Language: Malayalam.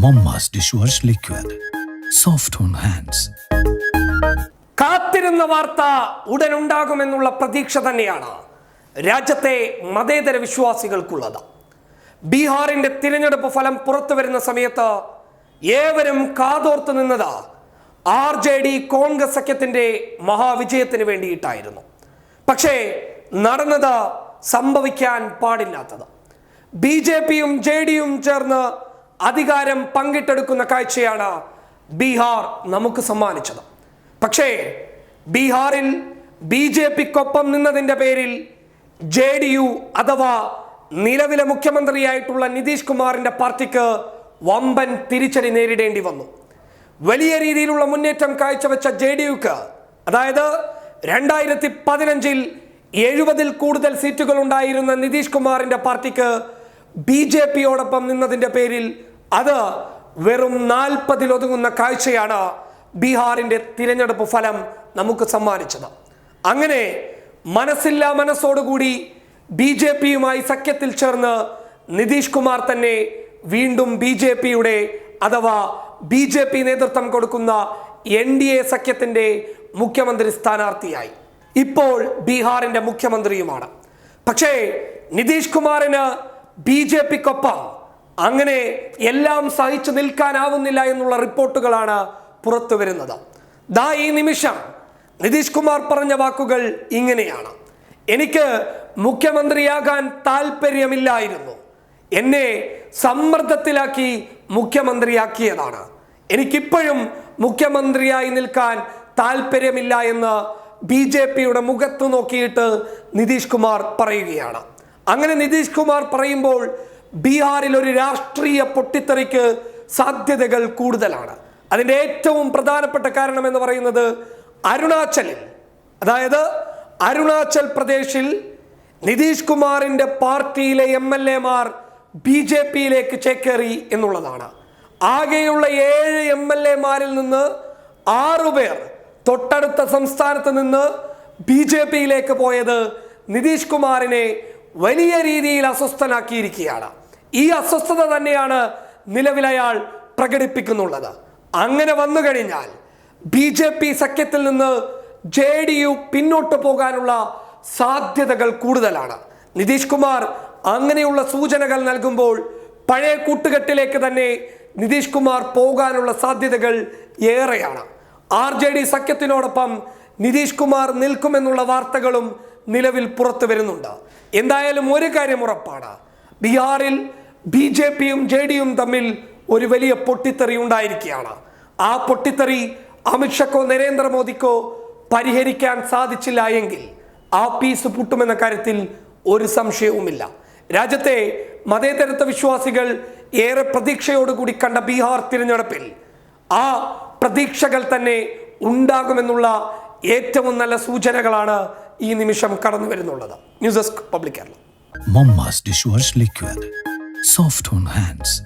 Momma's dishwash liquid soft on hands കാത്തിരുന്ന വാർത്ത ഉടൻ ഉണ്ടാകുമെന്നുള്ള പ്രതീക്ഷ തന്നെയാണ് രാജ്യത്തെ മതേതര വിശ്വാസികൾക്കുള്ളത്. ബീഹാറിന്റെ തിരഞ്ഞെടുപ്പ് ഫലം പുറത്തു വരുന്ന സമയത്ത് ഏവരും കാതോർത്ത് നിന്നത് ആർ ജെ ഡി കോൺഗ്രസ് സഖ്യത്തിന്റെ മഹാവിജയത്തിന് വേണ്ടിയിട്ടായിരുന്നു. പക്ഷേ നടന്നത് സംഭവിക്കാൻ പാടില്ലാത്തത്. ബി ജെ പിയും ജെ ഡിയും ചേർന്ന് അധികാരം പങ്കിട്ടെടുക്കുന്ന കാഴ്ചയാണ് ബീഹാർ നമുക്ക് സമ്മാനിച്ചത്. പക്ഷേ ബീഹാറിൽ ബി ജെ പിക്കൊപ്പം നിന്നതിന്റെ പേരിൽ ജെ ഡി യു അഥവാ നിലവിലെ മുഖ്യമന്ത്രിയായിട്ടുള്ള നിതീഷ് കുമാറിന്റെ പാർട്ടിക്ക് വമ്പൻ തിരിച്ചടി നേരിടേണ്ടി വന്നു. വലിയ രീതിയിലുള്ള മുന്നേറ്റം കാഴ്ചവെച്ച ജെ ഡി യുക്ക് അതായത് രണ്ടായിരത്തി പതിനഞ്ചിൽ എഴുപതിൽ കൂടുതൽ സീറ്റുകൾ ഉണ്ടായിരുന്ന നിതീഷ് കുമാറിന്റെ പാർട്ടിക്ക് ബി ജെ പിയോടൊപ്പം നിന്നതിന്റെ പേരിൽ അത് വെറും നാൽപ്പതിലൊതുങ്ങുന്ന കാഴ്ചയാണ് ബീഹാറിന്റെ തിരഞ്ഞെടുപ്പ് ഫലം നമുക്ക് സമ്മാനിച്ചത്. അങ്ങനെ മനസ്സില്ലാ മനസ്സോടുകൂടി ബി ജെ പിയുമായി സഖ്യത്തിൽ ചേർന്ന് നിതീഷ് കുമാർ തന്നെ വീണ്ടും ബി ജെ പിയുടെ അഥവാ ബി ജെ പി നേതൃത്വം കൊടുക്കുന്ന എൻ ഡി എ സഖ്യത്തിന്റെ മുഖ്യമന്ത്രി സ്ഥാനാർത്ഥിയായി. ഇപ്പോൾ ബീഹാറിന്റെ മുഖ്യമന്ത്രിയുമാണ്. പക്ഷേ നിതീഷ് കുമാറിന് ബി ജെ പിക്കൊപ്പം അങ്ങനെ എല്ലാം സഹിച്ചു നിൽക്കാനാവുന്നില്ല എന്നുള്ള റിപ്പോർട്ടുകളാണ് പുറത്തു വരുന്നത്. ദാ ഈ നിമിഷം നിതീഷ് കുമാർ പറഞ്ഞ വാക്കുകൾ ഇങ്ങനെയാണ്. എനിക്ക് മുഖ്യമന്ത്രിയാകാൻ താല്പര്യമില്ലായിരുന്നു എന്നെ സമ്മർദ്ദത്തിലാക്കി മുഖ്യമന്ത്രിയാക്കിയതാണ്. എനിക്കിപ്പോഴും മുഖ്യമന്ത്രിയായി നിൽക്കാൻ താല്പര്യമില്ല എന്ന് ബി ജെ പിയുടെ മുഖത്ത് നോക്കിയിട്ട് നിതീഷ് കുമാർ പറയുകയാണ്. അങ്ങനെ നിതീഷ് കുമാർ പറയുമ്പോൾ ബീഹാറിൽ ഒരു രാഷ്ട്രീയ പൊട്ടിത്തെറിക്ക് സാധ്യതകൾ കൂടുതലാണ്. അതിന്റെ ഏറ്റവും പ്രധാനപ്പെട്ട കാരണം എന്ന് പറയുന്നത് അരുണാചലിൽ അതായത് അരുണാചൽ പ്രദേശിൽ നിതീഷ് കുമാറിന്റെ പാർട്ടിയിലെ എം എൽ എമാർ ബി ജെ പിയിലേക്ക് ചേക്കേറി എന്നുള്ളതാണ്. ആകെയുള്ള ഏഴ് എം എൽ എമാരിൽ നിന്ന് ആറുപേർ തൊട്ടടുത്ത സംസ്ഥാനത്ത് നിന്ന് ബി ജെ പിയിലേക്ക് പോയത് നിതീഷ് കുമാറിനെ വലിയ രീതിയിൽ അസ്വസ്ഥനാക്കിയിരിക്കുകയാണ്. ഈ അസ്വസ്ഥത തന്നെയാണ് നിലവിൽ അയാൾ പ്രകടിപ്പിക്കുന്നുള്ളത്. അങ്ങനെ വന്നു കഴിഞ്ഞാൽ ബി ജെ പി സഖ്യത്തിൽ നിന്ന് ജെ ഡി യു പിന്നോട്ട് പോകാനുള്ള സാധ്യതകൾ കൂടുതലാണ്. നിതീഷ് കുമാർ അങ്ങനെയുള്ള സൂചനകൾ നൽകുമ്പോൾ പഴയ കൂട്ടുകെട്ടിലേക്ക് തന്നെ നിതീഷ് കുമാർ പോകാനുള്ള സാധ്യതകൾ ഏറെയാണ്. ആർ ജെ ഡി സഖ്യത്തിനോടൊപ്പം നിതീഷ് കുമാർ നിൽക്കുമെന്നുള്ള വാർത്തകളും നിലവിൽ പുറത്തു വരുന്നുണ്ട്. എന്തായാലും ഒരു കാര്യം ഉറപ്പാണ്. ബീഹാറിൽ ബി ജെ പിയും ജെ ഡിയും തമ്മിൽ ഒരു വലിയ പൊട്ടിത്തെറി ഉണ്ടായിരിക്കുകയാണ്. ആ പൊട്ടിത്തെറി അമിത്ഷക്കോ നരേന്ദ്രമോദിക്കോ പരിഹരിക്കാൻ സാധിച്ചില്ല എങ്കിൽ ആ പീസ് പൊട്ടുമെന്ന കാര്യത്തിൽ ഒരു സംശയവുമില്ല. രാജ്യത്തെ മതേതരത്വ വിശ്വാസികൾ ഏറെ പ്രതീക്ഷയോടുകൂടി കണ്ട ബീഹാർ തിരഞ്ഞെടുപ്പിൽ ആ പ്രതീക്ഷകൾ തന്നെ ഉണ്ടാകുമെന്നുള്ള ഏറ്റവും നല്ല സൂചനകളാണ് ഈ നിമിഷം കടന്നു വരുന്നുള്ളത് news desk public Kerala. liquid. Soft on hands.